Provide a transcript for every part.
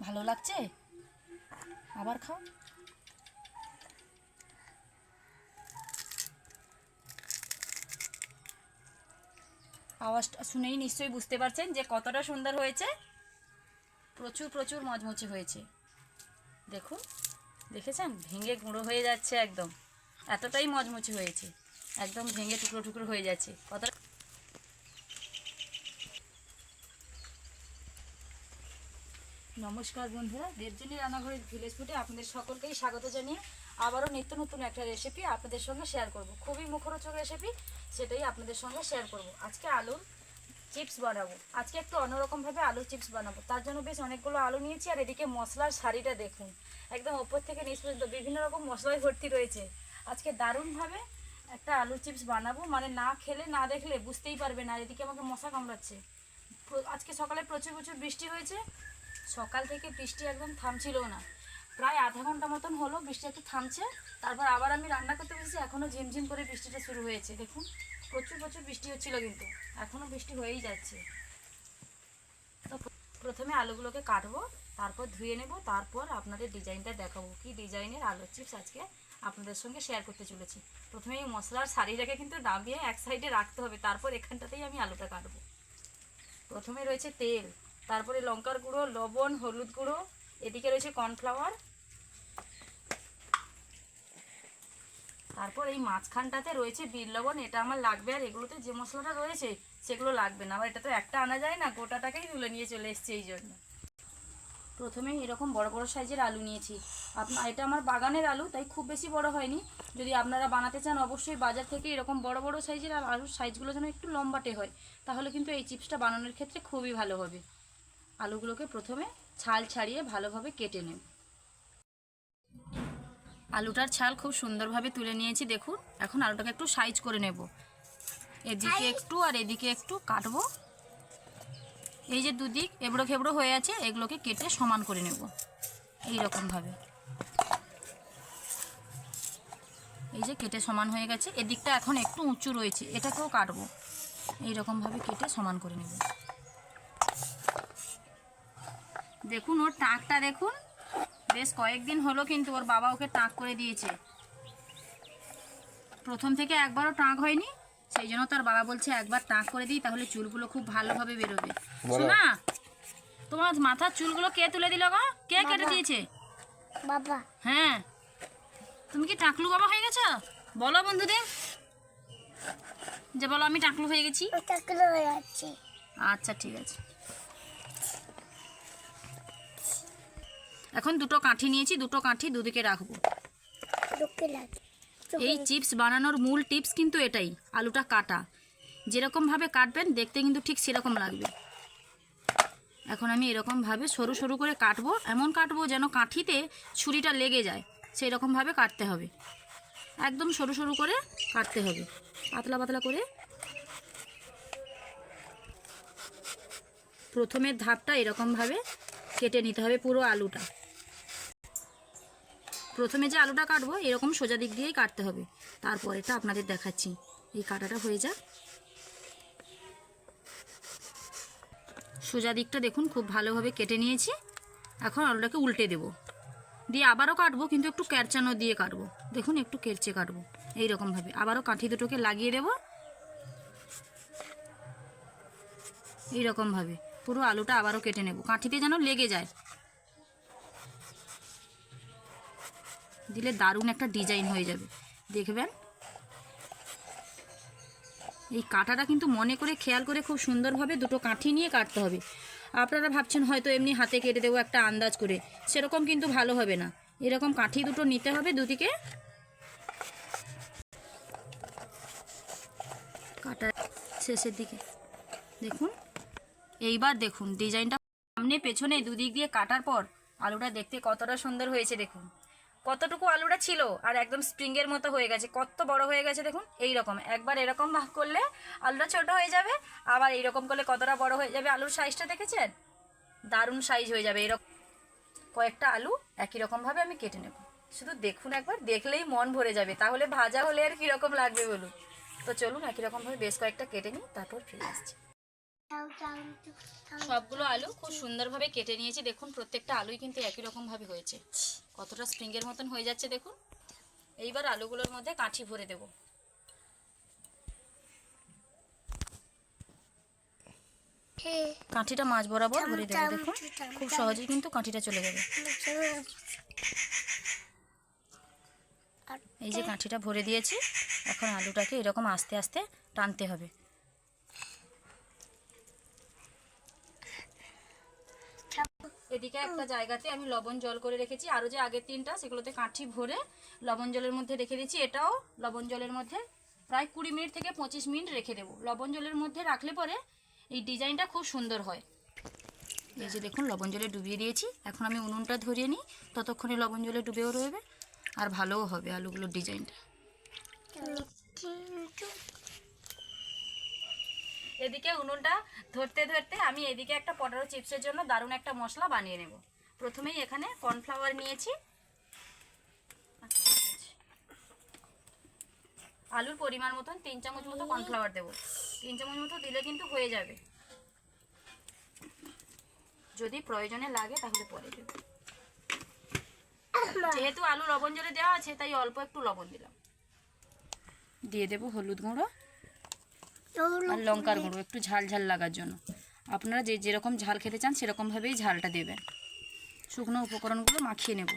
ভালো লাগছে? আবার খাও। আওয়াজটা শুনেই নিশ্চয়ই বুঝতে পারছেন যে কতটা সুন্দর হয়েছে। প্রচুর প্রচুর মচমচে হয়েছে। দেখুন, দেখেছেন? ভেঙে গুঁড়ো হয়ে যাচ্ছে একদম। এতটাই মচমচে হয়েছে। একদম ভেঙে টুকরো টুকরো হয়ে যাচ্ছে। কতটা নমস্কার বন্ধুরা, দেবজনী রান্নাঘরের ভিলেজ ফুটে আপনাদের সকলকেই স্বাগত জানিয়ে আবারও নিত্য নতুন একটা রেসিপি আপনাদের সঙ্গে শেয়ার করব। খুবই মুখরোচক রেসিপি সেটাই আপনাদের সঙ্গে শেয়ার করব। আজকে আলুর চিপস বানাবো। আজকে একটু অন্যরকমভাবে আলুর চিপস বানাবো। তার জন্য বেশ অনেকগুলো আলু নিয়েছি, আর এদিকে মশলার শাড়িটা দেখুন। একদম ওপর থেকে নিচ পর্যন্ত বিভিন্ন রকম মশলায় ভর্তি রয়েছে। আজকে দারুণভাবে একটা আলুর চিপস বানাবো। মানে না খেলে, না দেখলে বুঝতেই পারবে না, এদিকে আমাকে মশা কামড়াচ্ছে। আজকে সকালে প্রচুর প্রচুর বৃষ্টি হয়েছে। সকাল থেকে বৃষ্টি একদম থামছিল না। প্রায় আধা ঘণ্টা মতন হলো বৃষ্টি একটু থামছে, তারপর আবার আমি রান্না করতে বসেছি এখনও ঝিমঝিম করে বৃষ্টিটা শুরু হয়েছে, দেখুন। প্রচুর প্রচুর বৃষ্টি হচ্ছিল কিন্তু এখনও বৃষ্টি হয়েই যাচ্ছে। তো প্রথমে আলুগুলোকে কাটবো, তারপর ধুয়ে নেব, তারপর আপনাদের ডিজাইনটা দেখাবো, কি ডিজাইনের আলুর চিপস আজকে আপনাদের সঙ্গে শেয়ার করতে চলেছি। প্রথমে এই মশলার শাড়িটাকে কিন্তু নামিয়ে এক সাইডে রাখতে হবে, তারপর এখানটাতেই আমি আলুটা কাটবো। প্রথমে রয়েছে তেল তারপরে লঙ্কার গুঁড়ো, লবণ, হলুদ গুঁড়ো, এদিকে রয়েছে কর্নফ্লাওয়ার। তারপর এই মাঝখানটাতে রয়েছে বিট লবণ, এটা আমার লাগবে আর এগুলোতে যে মশলাটা রয়েছে সেগুলো লাগবে না, আবার এটা তো একটা আনা যায় না, গোটাটাকেই তুলে নিয়ে চলে এসছে এই জন্য। প্রথমে এরকম বড় বড় সাইজের আলু নিয়েছি। আপনার এটা আমার বাগানের আলু, তাই খুব বেশি বড় হয়নি। যদি আপনারা বানাতে চান, অবশ্যই বাজার থেকে এরকম বড় বড় সাইজের আলুর সাইজগুলো যেন একটু লম্বাটে হয়, তাহলে কিন্তু এই চিপসটা বানানোর ক্ষেত্রে খুবই ভালো হবে। আলুগুলোকে প্রথমে ছাল ছাড়িয়ে ভালোভাবে কেটে নেব। আলুটার ছাল খুব সুন্দরভাবে তুলে নিয়েছি দেখুন। এখন আলুটাকে একটু সাইজ করে নেব। এদিকে একটু আর এদিকে একটু কাটবো। এই যে দুদিক এবড়ো খেবড়ো হয়ে আছে এগুলোকে কেটে সমান করে নেব। এই রকমভাবে এই যে কেটে সমান হয়ে গেছে। এদিকটা এখন একটু উঁচু রয়েছে এটাকেও কাটবো। এই রকমভাবে কেটে সমান করে নেব। দেখুন ওর টাকটা দেখুন। বেশ কয়েকদিন হলো কিন্তু ওর বাবা ওকে টাক করে দিয়েছে। প্রথম থেকে একবারও টাক হয়নি সেই জন্য তার বাবা বলছে একবার টাক করে দিই তাহলে চুলগুলো খুব ভালোভাবে বেরোবে। শোনা তোমার মাথার চুলগুলো কে তুলে দিল গো? কে কেটে দিয়েছে? বাবা। হ্যাঁ। তুমি কি টাকলু বাবা হয়ে গেছো? বলো বন্ধুদের। যে বলো আমি টাকলু হয়ে গেছি। হয়ে যাচ্ছে। আচ্ছা ঠিক আছে। এখন দুটো কাঠি নিয়েছি দুটো কাঠি দুদিকে রাখব। এই চিপস বানানোর মূল টিপস কিন্তু এটাই আলুটা কাটা। যেরকমভাবে কাটবেন দেখতে কিন্তু ঠিক সেরকম লাগবে। এখন আমি এরকমভাবে সরু সরু করে কাটবো এমন কাটবো যেন কাঠিতে ছুরিটা লেগে যায় সেই রকমভাবে কাটতে হবে। একদম সরু সরু করে কাটতে হবে পাতলা পাতলা করে। প্রথমের ধাপটা এরকমভাবে কেটে নিতে হবে পুরো আলুটা। প্রথমে যে আলুটা কাটবো, এরকম সোজা দিক দিয়েই কাটতে হবে। তারপরেটা আপনাদের দেখাচ্ছি। এই কাটাটা হয়ে যাক। সোজা দিকটা দেখুন, খুব ভালোভাবে কেটে নিয়েছি। এখন আলুটাকে উল্টে দেব। দিয়ে আবারও কাটবো, কিন্তু একটু ক্যারচানো দিয়ে কাটবো। দেখুন, একটু কেরচে কাটবো। এই রকমভাবে আবারও কাঠি দুটোকে লাগিয়ে দেব। এই রকমভাবে পুরো আলুটা আবারও কেটে নেব। কাঠিতে যেন লেগে যায়। দিলে দারুণ একটা ডিজাইন হয়ে যাবে। দেখবেন? এই কাটাটা কিন্তু মনে করে খেয়াল করে খুব সুন্দরভাবে দুটো কাঠি নিয়ে কাটতে হবে। আপনারা ভাবছেন হয়তো এমনি হাতে কেটে দেবো একটা আন্দাজ করে। সেরকম কিন্তু ভালো হবে না। এরকম কাঠি দুটো নিতে হবে দুদিকে। কাটা শেষের দিকে। দেখুন। এইবার দেখুন, ডিজাইনটা সামনে পেছনে দুদিক দিয়ে কাটার পর আলুটা দেখতে কতটা সুন্দর হয়েছে দেখুন। কতটুকু আলুটা ছিল? আর একদম স্প্রিংয়ের মতো হয়ে গেছে। কত বড় হয়ে গেছে দেখুন এই রকম একবার এরকম ভাগ করলে আলুটা ছোট হয়ে যাবে, আবার এইরকম করলে কতটা বড় হয়ে যাবে আলুর সাইজটা দেখেছেন? দারুণ সাইজ হয়ে যাবে এরকম কয়েকটা আলু একই রকমভাবে আমি কেটে নেব। শুধু দেখুন একবার, দেখলেই মন ভরে যাবে। তাহলে ভাজা হলে আর কীরকম লাগবে বলুন? তো চলুন, একই রকমভাবে বেশ কয়েকটা কেটে নিই, তারপর ফিরে আসছি। সবগুলো আলু খুব সুন্দরভাবে কেটে নিয়েছি। দেখুন প্রত্যেকটা আলুই কিন্তু একই রকমভাবে হয়েছে। কতটা স্প্রিংয়ের মতন হয়ে যাচ্ছে দেখুন। এইবার আলুগুলোর মধ্যে কাঠি ভরে দেব। কাঠিটা মাছ বরাবর ভরে দেবো দেখুন। খুব সহজেই কিন্তু কাঠিটা চলে যাবে। এই যে কাঠিটা ভরে দিয়েছি এখন আলুটাকে এরকম আস্তে আস্তে টানতে হবে। এদিকে একটা জায়গাতে আমি লবণ জল করে রেখেছি। আরও যে আগের তিনটা, সেগুলোতে কাঠি ভরে লবণ জলের মধ্যে রেখে দিয়েছি। এটাও লবণ জলের মধ্যে প্রায় কুড়ি মিনিট থেকে পঁচিশ মিনিট রেখে দেবো। লবণ জলের মধ্যে রাখলে পরে এই ডিজাইনটা খুব সুন্দর হয়। এই যে দেখুন, লবণ জলে ডুবিয়ে দিয়েছি। এখন আমি উনুনটা ধরিয়ে নিই। ততক্ষণে লবণ জলে ডুবেও রয়েবে আর ভালোও হবে আলুগুলোর ডিজাইনটা। এদিকে উনুনটা ধরতে ধরতে আমি এদিকে একটা পটাটো চিপসের জন্য দারুণ একটা মশলা বানিয়ে নেব। প্রথমেই এখানে কর্নফ্লাওয়ার নিয়েছি। আলুর পরিমাণ মতন তিন চামচ মতো কর্নফ্লাওয়ার দেবো। তিন চামচ মতো দিলে কিন্তু হয়ে যাবে। যদি প্রয়োজনে লাগে তাহলে পরে দেবো। যেহেতু আলু লবণ জলে দেওয়া আছে, তাই অল্প একটু লবণ দিলাম। দিয়ে দেবো হলুদ গুঁড়ো। আর লঙ্কার গুঁড়ো একটু ঝাল ঝাল লাগার জন্য। আপনারা যে যেরকম ঝাল খেতে চান সেরকমভাবেই ঝালটা দেবেন। শুকনো উপকরণগুলো মাখিয়ে নেব।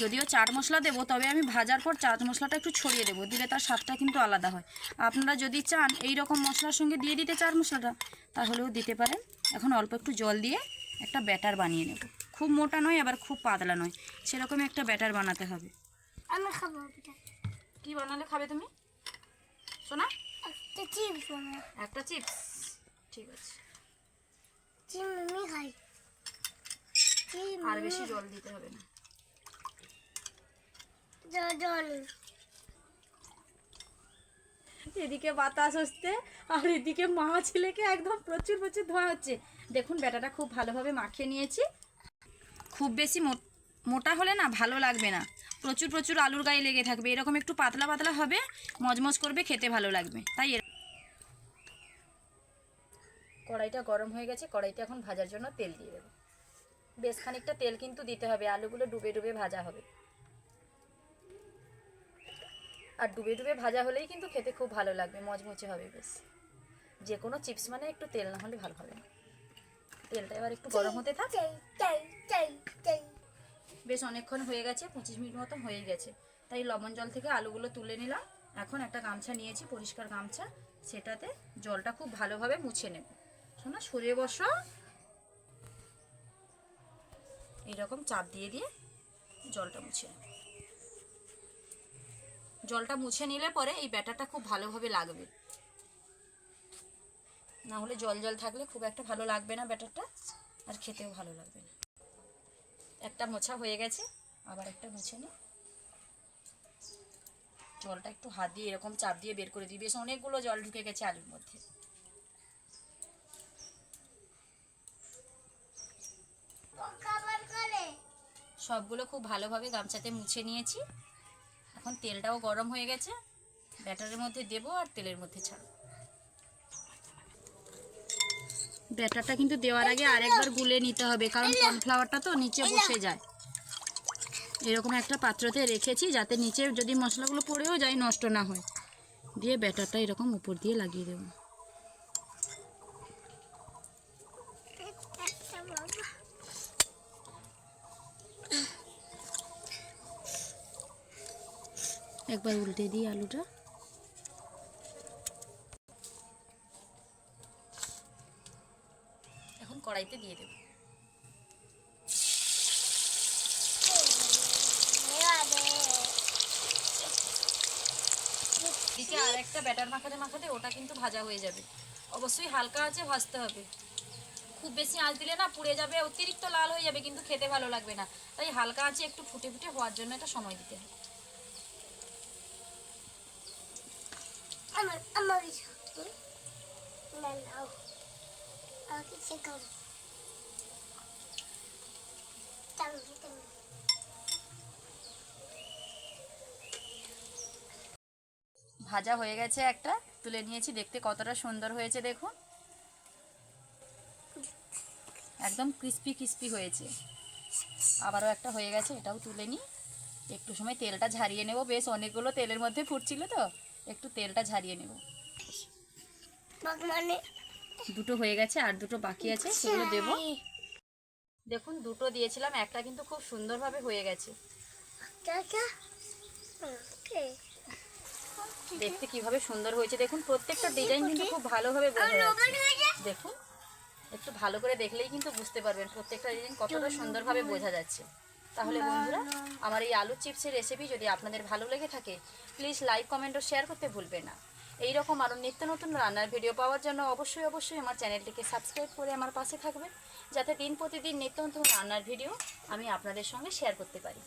যদিও চাট মশলা দেবো তবে আমি ভাজার পর চাট মশলাটা একটু ছড়িয়ে দেবো দিলে তার স্বাদটা কিন্তু আলাদা হয়। আপনারা যদি চান এই রকম মশলার সঙ্গে দিয়ে দিতে চাট মশলাটা তাহলেও দিতে পারেন। এখন অল্প একটু জল দিয়ে একটা ব্যাটার বানিয়ে নেব। খুব মোটা নয় আবার খুব পাতলা নয়। সেরকম একটা ব্যাটার বানাতে হবে। আমি খাব কি বানালে খাবে তুমি? শোনা একটা চিপস একটা চিপস? ঠিক আছে। চিপস আমি খাই। আর বেশি জল দিতে হবে না। জল। এদিকে বাতাস হচ্ছে আর এদিকে মা ছেলেকে একদম প্রচুর প্রচুর ধোয়া হচ্ছে। দেখুন বেটাটা খুব ভালোভাবে মাখিয়ে নিয়েছি। খুব বেশি মো- মোটা হলে না ভালো লাগবে না। প্রচুর প্রচুর আলুর গায়ে লেগে থাকবে। এরকম একটু পাতলা পাতলা হবে মজমজ করবে খেতে ভালো লাগবে। তাই এর- কড়াইটা গরম হয়ে গেছে কড়াইটা এখন ভাজার জন্য তেল দিয়ে দেবো। বেশ খানিকটা তেল কিন্তু দিতে হবে আলুগুলো ডুবে ডুবে ভাজা হবে। আর ডুবে ডুবে ভাজা হলেই কিন্তু খেতে খুব ভালো লাগবে মচমচে হবে বেশ। যে কোনো চিপস মানে একটু তেল না হলে ভালো হবে না। তেলটা এবার একটু গরম হতে থাক। বেশ অনেকক্ষণ হয়ে গেছে, পঁচিশ মিনিট মতো হয়ে গেছে। তাই লবণ জল থেকে আলুগুলো তুলে নিলাম। এখন একটা গামছা নিয়েছি, পরিষ্কার গামছা। সেটাতে জলটা খুব ভালোভাবে মুছে নেব। শোনা, সরে বসো। এইরকম চাপ দিয়ে দিয়ে জলটা মুছে জলটা মুছে নিলে পরে এই ব্যাটারটা খুব ভালোভাবে লাগবে। না হলে জল জল থাকলে খুব একটা ভালো লাগবে না ব্যাটারটা, আর খেতেও ভালো লাগবে না। একটা মোছা হয়ে গেছে, আবার একটা মুছে নিই জলটা একটু হাত দিয়ে এরকম চাপ দিয়ে বের করে দিই বেশ অনেকগুলো জল ঢুকে গেছে আলুর মধ্যে। সবগুলো খুব ভালোভাবে গামছাতে মুছে নিয়েছি। এখন তেলটাও গরম হয়ে গেছে। ব্যাটারের মধ্যে দেবো আর তেলের মধ্যে ছাড়বো। ব্যাটারটা কিন্তু দেওয়ার আগে আরেকবার গুলে নিতে হবে, কারণ কর্নফ্লাওয়ারটা তো নিচে বসে যায়। এরকম একটা পাত্রতে রেখেছি যাতে নিচে যদি মশলাগুলো পড়েও যায়, নষ্ট না হয়। দিয়ে ব্যাটারটা এরকম উপর দিয়ে লাগিয়ে দেবো। একবার উল্টে দিই আলুটা। কড়াইতে দিয়ে দেবো। এদিকে আর একটা ব্যাটার মাখাতে মাখাতে ওটা কিন্তু ভাজা হয়ে যাবে। অবশ্যই হালকা আছে, ভাজতে হবে। খুব বেশি আঁচ দিলে না পুড়ে যাবে, অতিরিক্ত লাল হয়ে যাবে, কিন্তু খেতে ভালো লাগবে না। তাই হালকা আছে একটু ফুটে ফুটে হওয়ার জন্য এটা সময় দিতে হবে। আমার আমার না নাও আমাকে শেখাও চালু চালু ভাজা হয়ে গেছে একটা। তুলে নিয়েছি দেখতে কতটা সুন্দর হয়েছে দেখুন। একদম ক্রিস্পি ক্রিস্পি হয়েছে। আবারও একটা হয়ে গেছে এটাও তুলে নিই। একটু সময় তেলটা ঝারিয়ে নেব। বেশ অনেকগুলো তেলের মধ্যে ফুটছিল তো একটু তেলটা ঝারিয়ে নেব। দুটো হয়ে গেছে আর দুটো বাকি আছে সেগুলো দেবো। দেখুন দুটো দিয়েছিলাম একটা কিন্তু খুব সুন্দরভাবে হয়ে গেছে। দেখতে কীভাবে সুন্দর হয়েছে। দেখুন প্রত্যেকটা ডিজাইন কিন্তু খুব ভালোভাবে বোঝা যাচ্ছে। দেখুন একটু ভালো করে দেখলেই কিন্তু বুঝতে পারবেন প্রত্যেকটা ডিজাইন কতটা সুন্দরভাবে বোঝা যাচ্ছে। তাহলে বন্ধুরা আমার এই আলু চিপসের রেসিপি যদি আপনাদের ভালো লেগে থাকে প্লিজ লাইক কমেন্ট ও শেয়ার করতে ভুলবেন না। এই রকম আরও নিত্য নতুন রান্নার ভিডিও পাওয়ার জন্য অবশ্যই অবশ্যই আমার চ্যানেলটিকে সাবস্ক্রাইব করে আমার পাশে থাকবেন যাতে দিন প্রতিদিন নিত্য নতুন রান্নার ভিডিও আমি আপনাদের সঙ্গে শেয়ার করতে পারি।